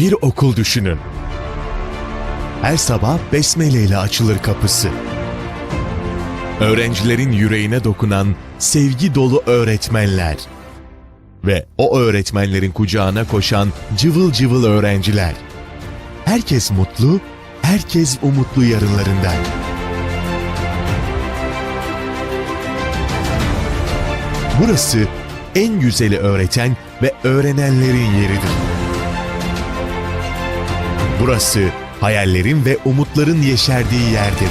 Bir okul düşünün. Her sabah besmele ile açılır kapısı. Öğrencilerin yüreğine dokunan sevgi dolu öğretmenler. Ve o öğretmenlerin kucağına koşan cıvıl cıvıl öğrenciler. Herkes mutlu, herkes umutlu yarınlarından. Burası en güzeli öğreten ve öğrenenlerin yeridir. Burası hayallerin ve umutların yeşerdiği yerdir.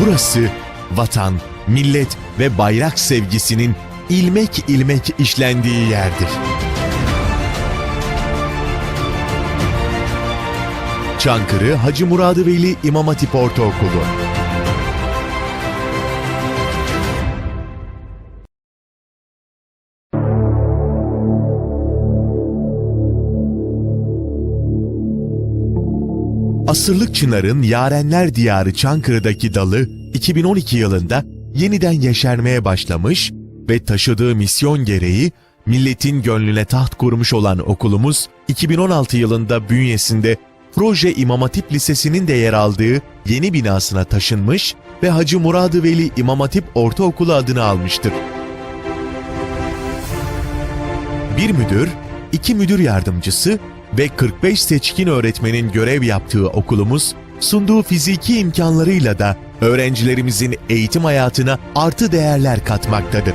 Burası vatan, millet ve bayrak sevgisinin ilmek ilmek işlendiği yerdir. Çankırı Hacı Muradı Veli İmam Hatip Ortaokulu Asırlık Çınar'ın Yarenler Diyarı Çankırı'daki dalı 2012 yılında yeniden yeşermeye başlamış ve taşıdığı misyon gereği milletin gönlüne taht kurmuş olan okulumuz 2016 yılında bünyesinde Proje İmam Hatip Lisesi'nin de yer aldığı yeni binasına taşınmış ve Hacı Muradı Veli İmam Hatip Ortaokulu adını almıştır. Bir müdür, iki müdür yardımcısı ve 45 seçkin öğretmenin görev yaptığı okulumuz, sunduğu fiziki imkanlarıyla da öğrencilerimizin eğitim hayatına artı değerler katmaktadır.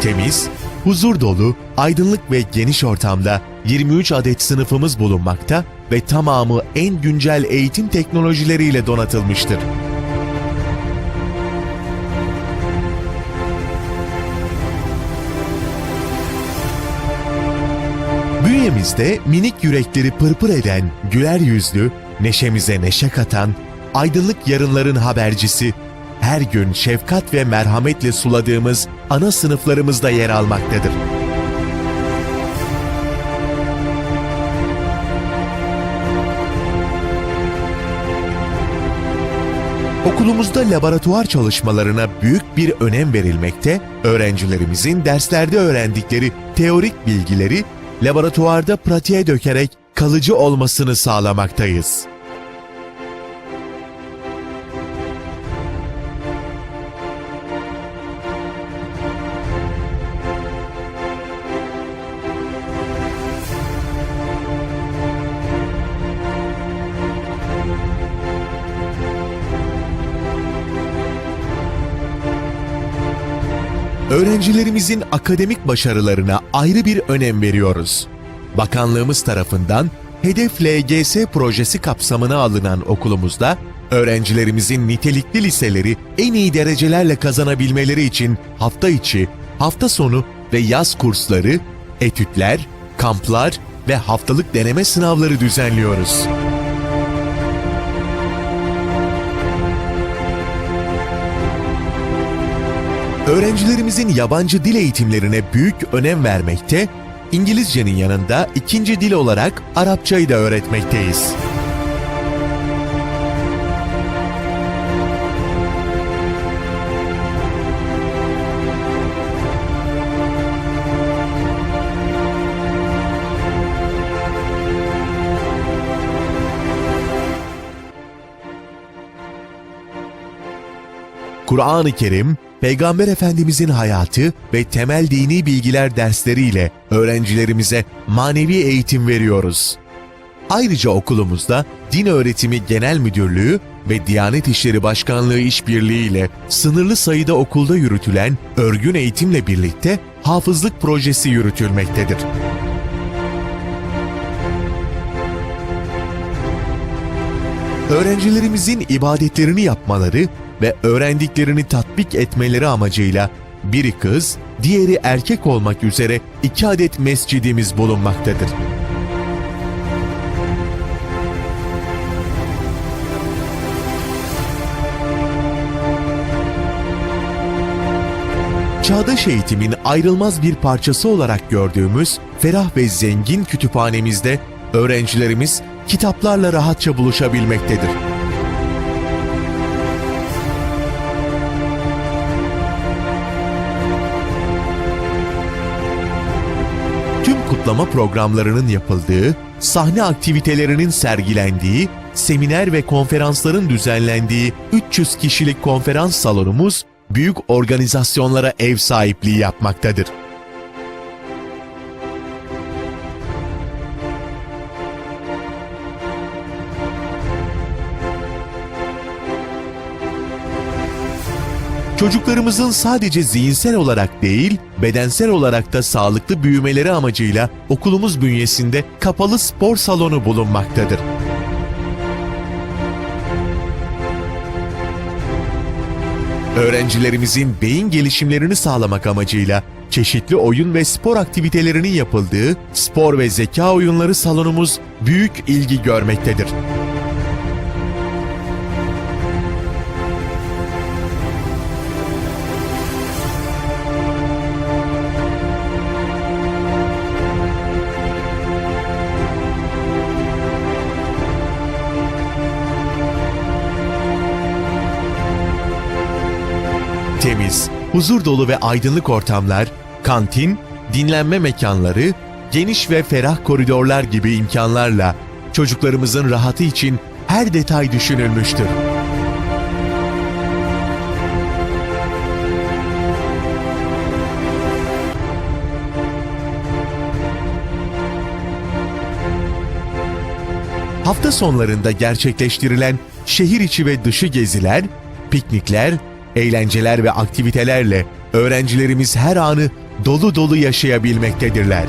Temiz, huzur dolu, aydınlık ve geniş ortamda 23 adet sınıfımız bulunmakta ve tamamı en güncel eğitim teknolojileriyle donatılmıştır. Bünyemizde minik yürekleri pırpır eden, güler yüzlü, neşemize neşe katan, aydınlık yarınların habercisi, her gün şefkat ve merhametle suladığımız ana sınıflarımızda yer almaktadır. Okulumuzda laboratuvar çalışmalarına büyük bir önem verilmekte, öğrencilerimizin derslerde öğrendikleri teorik bilgileri laboratuvarda pratiğe dökerek kalıcı olmasını sağlamaktayız. Öğrencilerimizin akademik başarılarına ayrı bir önem veriyoruz. Bakanlığımız tarafından Hedef LGS projesi kapsamına alınan okulumuzda öğrencilerimizin nitelikli liseleri en iyi derecelerle kazanabilmeleri için hafta içi, hafta sonu ve yaz kursları, etütler, kamplar ve haftalık deneme sınavları düzenliyoruz. Öğrencilerimizin yabancı dil eğitimlerine büyük önem vermekte, İngilizcenin yanında ikinci dil olarak Arapçayı da öğretmekteyiz. Kur'an-ı Kerim, Peygamber Efendimizin hayatı ve temel dini bilgiler dersleriyle öğrencilerimize manevi eğitim veriyoruz. Ayrıca okulumuzda Din Öğretimi Genel Müdürlüğü ve Diyanet İşleri Başkanlığı işbirliği ile sınırlı sayıda okulda yürütülen örgün eğitimle birlikte hafızlık projesi yürütülmektedir. Öğrencilerimizin ibadetlerini yapmaları ve öğrendiklerini tatbik etmeleri amacıyla biri kız, diğeri erkek olmak üzere iki adet mescidimiz bulunmaktadır. Çağdaş eğitimin ayrılmaz bir parçası olarak gördüğümüz ferah ve zengin kütüphanemizde öğrencilerimiz kitaplarla rahatça buluşabilmektedir. Kutlama programlarının yapıldığı, sahne aktivitelerinin sergilendiği, seminer ve konferansların düzenlendiği 300 kişilik konferans salonumuz büyük organizasyonlara ev sahipliği yapmaktadır. Çocuklarımızın sadece zihinsel olarak değil, bedensel olarak da sağlıklı büyümeleri amacıyla okulumuz bünyesinde kapalı spor salonu bulunmaktadır. Öğrencilerimizin beyin gelişimlerini sağlamak amacıyla çeşitli oyun ve spor aktivitelerinin yapıldığı spor ve zeka oyunları salonumuz büyük ilgi görmektedir. Temiz, huzur dolu ve aydınlık ortamlar, kantin, dinlenme mekanları, geniş ve ferah koridorlar gibi imkanlarla çocuklarımızın rahatı için her detay düşünülmüştür. Hafta sonlarında gerçekleştirilen şehir içi ve dışı geziler, piknikler, eğlenceler ve aktivitelerle öğrencilerimiz her anı dolu dolu yaşayabilmektedirler.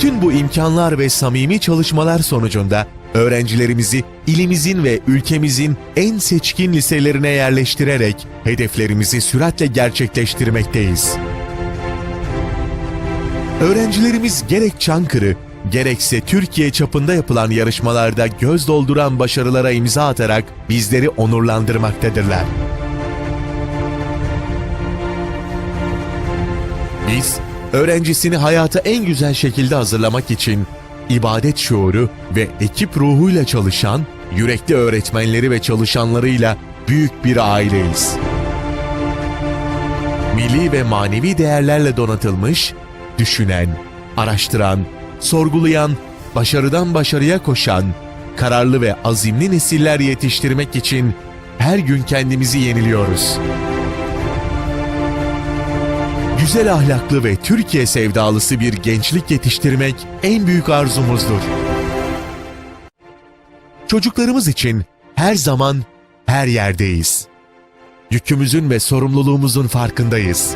Bütün bu imkanlar ve samimi çalışmalar sonucunda öğrencilerimizi ilimizin ve ülkemizin en seçkin liselerine yerleştirerek hedeflerimizi süratle gerçekleştirmekteyiz. Öğrencilerimiz gerek Çankırı, gerekse Türkiye çapında yapılan yarışmalarda göz dolduran başarılara imza atarak bizleri onurlandırmaktadırlar. Biz, öğrencisini hayata en güzel şekilde hazırlamak için ibadet şuuru ve ekip ruhuyla çalışan, yürekli öğretmenleri ve çalışanlarıyla büyük bir aileyiz. Milli ve manevi değerlerle donatılmış, düşünen, araştıran, sorgulayan, başarıdan başarıya koşan, kararlı ve azimli nesiller yetiştirmek için her gün kendimizi yeniliyoruz güzel ahlaklı ve Türkiye sevdalısı bir gençlik yetiştirmek en büyük arzumuzdur. Çocuklarımız için her zaman her yerdeyiz. Yükümüzün ve sorumluluğumuzun farkındayız.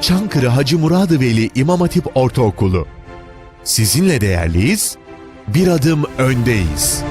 Çankırı Hacı Muradı Veli İmam Hatip Ortaokulu. Sizinle değerliyiz, bir adım öndeyiz.